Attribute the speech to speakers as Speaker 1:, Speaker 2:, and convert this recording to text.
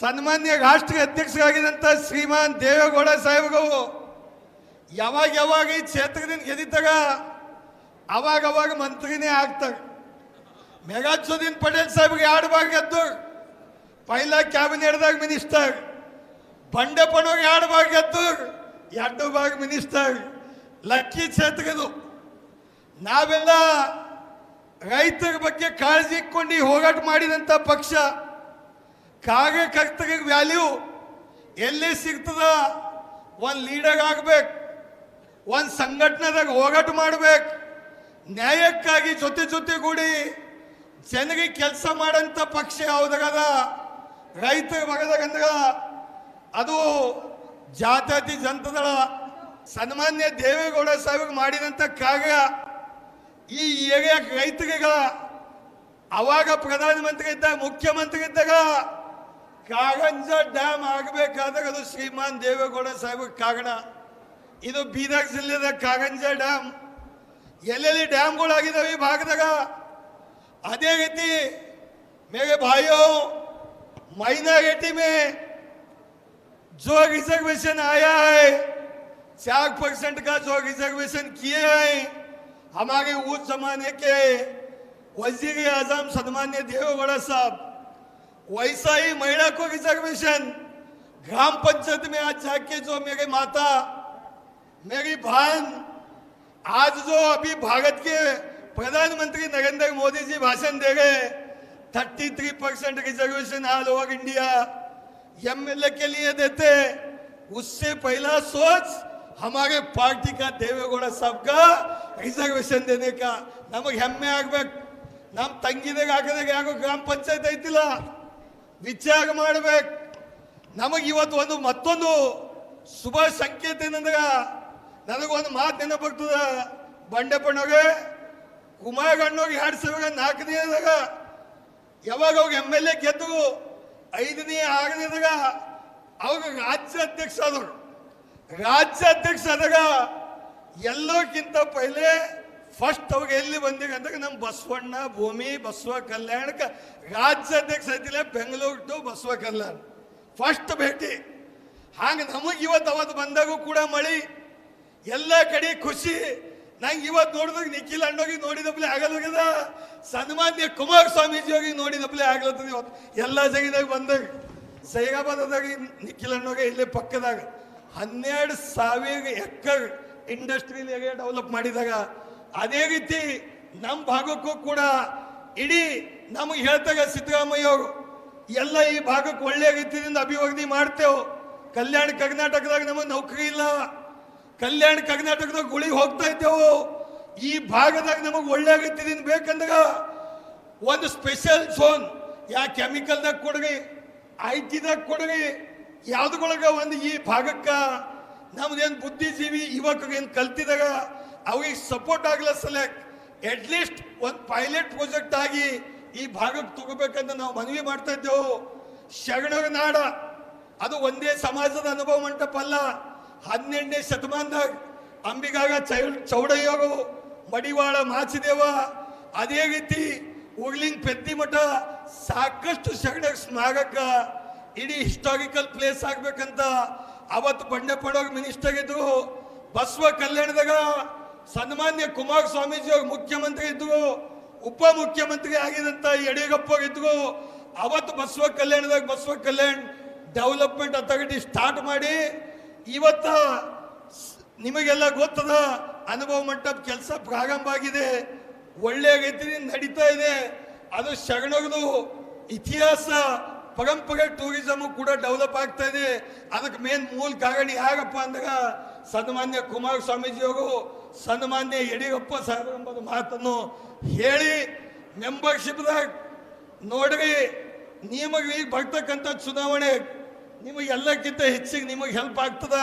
Speaker 1: ಸನ್ಮಾನ್ಯ ರಾಷ್ಟ್ರೀಯ ಅಧ್ಯಕ್ಷರಾಗಿದ್ದಂಥ ಶ್ರೀಮಾನ್ ದೇವೇಗೌಡ ಸಾಹೇಬ್ಗಳು ಯಾವಾಗ ಯಾವಾಗ ಈ ಕ್ಷೇತ್ರದಿಂದ ಗೆದ್ದಿದ್ದಾಗ ಅವಾಗ ಅವಾಗ ಮಂತ್ರಿನೇ ಆಗ್ತಾರೆ. ಮೆಗಾಚುದ್ದೀನ್ ಪಟೇಲ್ ಸಾಹೇಬ್ಗೆ ಎರಡು ಭಾಗ ಗೆದ್ದು ಪೈಲ ಕ್ಯಾಬಿನೆಟ್ದಾಗ ಮಿನಿಸ್ಟರ್. ಬಂಡೆಪ್ಪನವ್ರಿಗೆ ಎರಡು ಭಾಗ ಗೆದ್ದು ಎರಡು ಭಾಗ ಮಿನಿಸ್ಟರ್. ಲಕ್ಕಿ ಕ್ಷೇತ್ರದು ನಾವೆಲ್ಲ ರೈತರ ಬಗ್ಗೆ ಕಾಳಜಿ ಹೋರಾಟ ಮಾಡಿದಂಥ ಪಕ್ಷ ಕಾರ್ಯಕರ್ತರಿಗೆ ವ್ಯಾಲ್ಯೂ ಎಲ್ಲಿ ಸಿಗ್ತದ? ಒಂದು ಲೀಡರ್ ಆಗ್ಬೇಕು, ಒಂದು ಸಂಘಟನೆದಾಗ ಹೋಗಾಟ ಮಾಡ್ಬೇಕು, ನ್ಯಾಯಕ್ಕಾಗಿ ಜೊತೆ ಜೊತೆಗೂಡಿ ಜನರಿಗೆ ಕೆಲಸ ಮಾಡಂತ ಪಕ್ಷ ಯಾವುದಾಗದ? ರೈತರ ಬಗದಾಗಂದ್ರ ಅದು ಜಾತ್ಯಾತಿ ಜನತದಳ ಸನ್ಮಾನ್ಯ ದೇವೇಗೌಡ ಸಾಹೇಬ್ರಿಗೆ ಮಾಡಿದಂಥ ಕಾರ್ಯ ಈ ಏರಿಯಾ ರೈತರಿಗ, ಅವಾಗ ಪ್ರಧಾನಮಂತ್ರಿ ಇದ್ದಾಗ ಮುಖ್ಯಮಂತ್ರಿ ಇದ್ದಾಗ ಕಾಗಂಜ ಡ್ಯಾಮ್ ಆಗಬೇಕಾದಾಗ ಅದು ಶ್ರೀಮಾನ್ ದೇವೇಗೌಡ ಸಾಹೇಬ್ ಕಾರಣ ಇದು ಬೀದರ್ ಜಿಲ್ಲೆದ ಕಾಗಂಜ ಡ್ಯಾಮ್ ಎಲ್ಲೆಲ್ಲಿ ಡ್ಯಾಮ್ಗಳಾಗಿದ್ದಾವೆ ಈ ಭಾಗದಾಗ ಅದೇ ರೀತಿ मेरे भाइयों माइनॉरिटी में जो रिजर्वेशन आया है चार परसेंट का जो रिजर्वेशन किए हैं हमारे उस जमाने के वजीर आजम सन्मान्य देवेगौड़ा साहब वैसा ही महिला को रिजर्वेशन ग्राम पंचायत में आज जाके जो मेरे माता मेरी बहन आज जो अभी भारत के प्रधानमंत्री नरेंद्र मोदी जी भाषण दे गए thirty three percent reservation all over India MLA के लिए देते उससे पहला सोच हमारे पार्टी का देवेगौड़ा साहब का रिजर्वेशन देने का ನಮಗೆ ಹೆಮ್ಮೆ ಆಗ್ಬೇಕು ನಮ್ಮ ತಂಗಿದಾಗ ಹಾಕಿದಾಗ ಯಾಕೋ ಗ್ರಾಮ ಪಂಚಾಯತ್ ಐತಿಲ್ಲ ವಿಚಾರ ಮಾಡಬೇಕು. ನಮಗೆ ಇವತ್ತು ಒಂದು ಮತ್ತೊಂದು ಶುಭ ಸಂಕೇತ ಏನಂದ್ರೆ ನನಗೊಂದು ಮಾತು ನೆನಪಾಗ್ತದ ಬಂಡೆಪ್ಪಣ್ಣವ್ರೆ ಕುಮಾರಣ್ಣವ್ರಿಗೆ ಎರಡು ಸಾವಿರ ನಾಲ್ಕನೇದಾಗ ಯಾವಾಗ ಅವ್ರು ಎಂ ಎಲ್ ಎ ಗೆದ್ದು ಐದನೇ ಆಗನೇದಾಗ ಅವಾಗ ರಾಜ್ಯ ಅಧ್ಯಕ್ಷ ಆದವರು. ರಾಜ್ಯ ಅಧ್ಯಕ್ಷ ಆದಾಗ ಎಲ್ಲಕ್ಕಿಂತ ಪೈಲೆ ಫಸ್ಟ್ ಅವಾಗ ಎಲ್ಲಿ ಬಂದೀವಿ ಅಂದಾಗ ನಮ್ಮ ಬಸವಣ್ಣ, ಭೂಮಿ, ಬಸವ ಕಲ್ಯಾಣಕ್ಕೆ ರಾಜ್ಯ ಅಧ್ಯಕ್ಷ ಐತಿಲ್ಲ ಬೆಂಗಳೂರು ಟು ಬಸವ ಕಲ್ಯಾಣ. ಫಸ್ಟ್ ಭೇಟಿ. ಹಾಗೆ ನಮಗೆ ಇವತ್ತು ಅವತ್ತು ಬಂದಾಗೂ ಕೂಡ ಮಳಿ. ಎಲ್ಲ ಕಡೆ ಖುಷಿ. ನಂಗೆ ಇವತ್ತು ನೋಡಿದಾಗ ನಿಖಿಲ್ ಅಣ್ಣೋಗಿ ನೋಡಿದಪ್ಲೆ ಆಗಲ್ಲಾಗದ ಸನ್ಮಾನ್ಯ ಕುಮಾರಸ್ವಾಮೀಜಿ ಹೋಗಿ ನೋಡಿದಪ್ಲೆ ಆಗ್ಲತ್ತದ ಇವತ್ತು. ಎಲ್ಲ ಜಗಿದಾಗ ಬಂದಾಗ. ಸೈರಾಬಾದಾಗ ನಿಖಿಲ್ ಹೋಗಿ ಇಲ್ಲೇ ಪಕ್ಕದಾಗ ಹನ್ನೆರಡು ಸಾವಿರ ಎಕರ್ ಇಂಡಸ್ಟ್ರಿಯಲ್ ಏರಿಯಾ ಡೆವಲಪ್ ಮಾಡಿದಾಗ ಅದೇ ರೀತಿ ನಮ್ಮ ಭಾಗಕ್ಕೂ ಕೂಡ ಇಡೀ ನಮಗೆ ಹೇಳ್ತಾಗ ಸಿದ್ದರಾಮಯ್ಯ ಅವರು, ಎಲ್ಲ ಈ ಭಾಗಕ್ಕೆ ಒಳ್ಳೆ ರೀತಿಯಿಂದ ಅಭಿವೃದ್ಧಿ ಮಾಡ್ತೇವೆ. ಕಲ್ಯಾಣ ಕರ್ನಾಟಕದಾಗ ನಮಗೆ ನೌಕರಿ ಇಲ್ಲ. ಕಲ್ಯಾಣ ಕರ್ನಾಟಕದಾಗ ಗುಳಿಗೆ ಹೋಗ್ತಾ ಇದ್ದೇವೆ. ಈ ಭಾಗದಾಗ ನಮಗೆ ಒಳ್ಳೆ ರೀತಿಯಿಂದ ಬೇಕಂದಾಗ ಒಂದು ಸ್ಪೆಷಲ್ ಝೋನ್ ಯಾ ಕೆಮಿಕಲ್ದಾಗ ಕೊಡ್ರಿ ಐ ಟಿದಾಗ ಕೊಡ್ರಿ ಯಾವ್ದುಗೊಳಗ ಒಂದು ಈ ಭಾಗಕ್ಕ ನಮ್ದೇನು ಬುದ್ಧಿಜೀವಿ ಯುವಕರು ಏನು ಕಲ್ತಿದಾಗ ಅವ್ರಿಗೆ ಸಪೋರ್ಟ್ ಆಗಲ ಸಲಕ್ ಅಟ್ಲೀಸ್ಟ್ ಒಂದು ಪೈಲಟ್ ಪ್ರಾಜೆಕ್ಟ್ ಆಗಿ ಈ ಭಾಗಕ್ಕೆ ತಗೋಬೇಕಂತ ನಾವು ಮನವಿ ಮಾಡ್ತಾ ಇದ್ದೆವು. ಶರಣರ ನಾಡ, ಅದು ಒಂದೇ ಸಮಾಜದ ಅನುಭವ ಮಂಟಪ ಅಲ್ಲ, ಹನ್ನೆರಡನೇ ಶತಮಾನದಾಗ ಅಂಬಿಗಾಗ ಚೌ ಚೌಡಯ್ಯರು ಮಡಿವಾಳ ಮಾಚಿದೇವ, ಅದೇ ರೀತಿ ಉರ್ಲಿಂಗ್ ಪೆದ್ದಿ ಮಠ ಸಾಕಷ್ಟು ಶರಣ ಸ್ಮಾರಕ, ಇಡೀ ಹಿಸ್ಟಾರಿಕಲ್ ಪ್ಲೇಸ್ ಆಗ್ಬೇಕಂತ ಅವತ್ತು ಬಂಡೆ ಪಡೋಗ್ ಮಿನಿಸ್ಟರ್ ಇದ್ರು. ಬಸವ ಕಲ್ಯಾಣದಾಗ ಸನ್ಮಾನ್ಯ ಕುಮಾರಸ್ವಾಮೀಜಿ ಅವರು ಮುಖ್ಯಮಂತ್ರಿ ಇದ್ರು, ಉಪ ಮುಖ್ಯಮಂತ್ರಿ ಆಗಿದಂತ ಯಡಿಯೂರಪ್ಪ ಇದ್ರು, ಅವತ್ತು Basava ಕಲ್ಯಾಣದಾಗ Basava Kalyana development authority start ಮಾಡಿ ಇವತ್ತ ನಿಮಗೆಲ್ಲ ಗೊತ್ತದ, ಅನುಭವ ಮಂಟಪ ಕೆಲಸ ಪ್ರಾರಂಭ ಆಗಿದೆ ಒಳ್ಳೆಯ ರೀತಿಯಿಂದ ನಡೀತಾ ಇದೆ, ಅದು ಶರಣರದು ಇತಿಹಾಸ, ಪರಂಪರೆ, ಟೂರಿಸಮ್ ಕೂಡ ಡೆವಲಪ್ ಆಗ್ತಾ ಇದೆ, ಅದಕ್ಕೆ ಮೇನ್ ಮೂಲ ಕಾರಣ ಯಾರಪ್ಪ ಅಂದಾಗ ಸನ್ಮಾನ್ಯ ಕುಮಾರ ಅವರು ಸನ್ಮಾನ್ಯ ಯಡಿಯೂರಪ್ಪ ಎಂಬುದು ಮಾತನ್ನು ಹೇಳಿ ಮೆಂಬರ್ಶಿಪ್ದಾಗ ನೋಡ್ರಿ, ನಿಮಗೆ ಈಗ ಬರ್ತಕ್ಕಂಥ ಚುನಾವಣೆ ನಿಮಗೆ ಎಲ್ಲಕ್ಕಿಂತ ಹೆಚ್ಚಿಗೆ ನಿಮಗೆ ಹೆಲ್ಪ್ ಆಗ್ತದ?